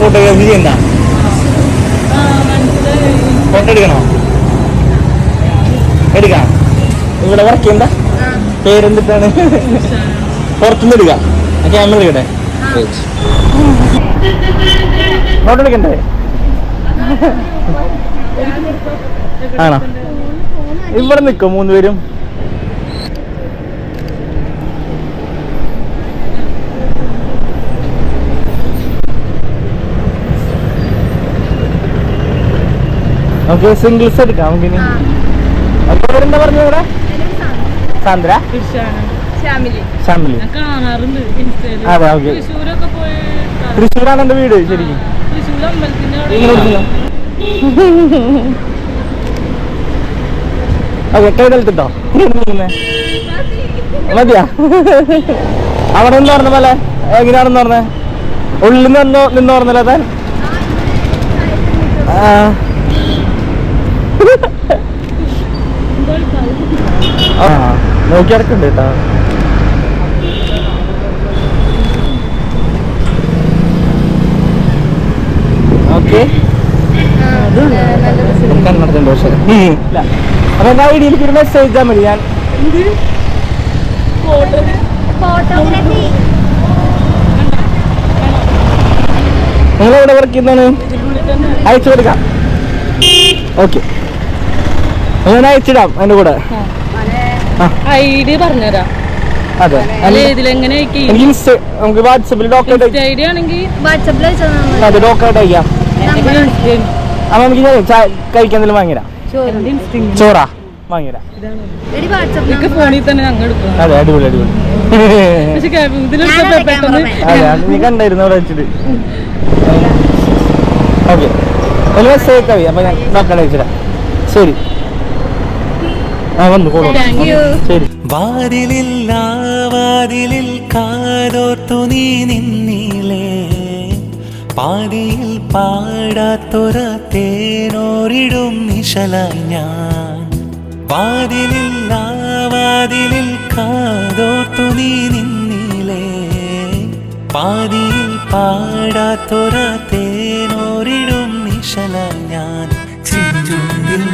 Photography ചെയ്യുന്ന photo എടുക്കണോ? എടുക്കാം. ഇവിടെ വർക്ക് ചെയ്യുന്ന പേരെന്തിട്ടാണ്? പുറത്തുനിന്ന് എടുക്കാം. ക്യാമറ എടുക്കട്ടെ ഫോട്ടോ എടുക്കണ്ടേ? ആണോ? ഇവിടെ നിൽക്കും മൂന്ന് നമുക്ക് സിംഗിൾസ് എടുക്കാം പേരെന്താ പറഞ്ഞു ഇവിടെ? സാന്ദ്ര. ശ്യാമിലി. അതെ ഓക്കെ. തൃശ്ശൂരാണ് എന്റെ വീട് ശരിക്കും. ഓക്കെ കൈ തലത്തിട്ടോ മതിയാ. അവിടെ നിന്ന് പറഞ്ഞ പോലെ? എങ്ങനെയാണെന്ന് പറഞ്ഞേ? ഉള്ളിൽ നിന്ന് നിന്ന് പറഞ്ഞല്ലോ താൻ? ആ. ആ നോക്കി കിടക്കുന്നുണ്ട് കേട്ടോ. ഓക്കെ. കണ്ണടച്ചുണ്ട് പക്ഷേ ഇല്ല. അപ്പൊ എന്താ ഐഡിയിലേക്ക് ഒരു മെസ്സേജ് മതി. ഞാൻ നിങ്ങൾ എവിടെ വർക്ക് ചെയ്യുന്നതാണ്? അയച്ചു കൊടുക്കാം. ഓക്കെ. ഞാൻ അയച്ചിടാം എന്റെ കൂടെ. ഐ ഡി പറഞ്ഞുതരാം. അതെ. അല്ലെ ഇതിലെങ്ങനെ എനിക്ക് ഇൻസ്റ്റ നമുക്ക് വാട്സപ്പിൽ ഡോക്ടർ ഐ ഡി ആണെങ്കിൽ വാട്സപ്പിൽ അതെ ഡോക്ടർ അപ്പൊ നമുക്ക് കഴിക്കാൻ എന്തെങ്കിലും വാങ്ങിരാം ചോറാ. വാങ്ങിരാം അതെ അടിപൊളി നീ കണ്ടായിരുന്നു അവിടെ വെച്ചിട്ട്. ഓക്കെ. ഒരു മെസ്സേജ് അയക്കാം അപ്പൊ ഞാൻ ഡോക്ടറെ അയച്ചിടാം ശരി. വന്നു കോളോ. ശരി. വാതിലില്ല വാതിലിൽ കാതോർത്തു നീ നിന്നിലേ പാതിയിൽ പാടാത്തൊര തേനോരിടും നിശലായി ഞാൻ. വാതിലില്ല വാതിലിൽ കാതോർത്തു നീ നിന്നിലേ പാതിയിൽ പാടാത്തൊര തേനോരിടും നിശലായി ഞാൻ. ചെഞ്ചുണ്ടിൽ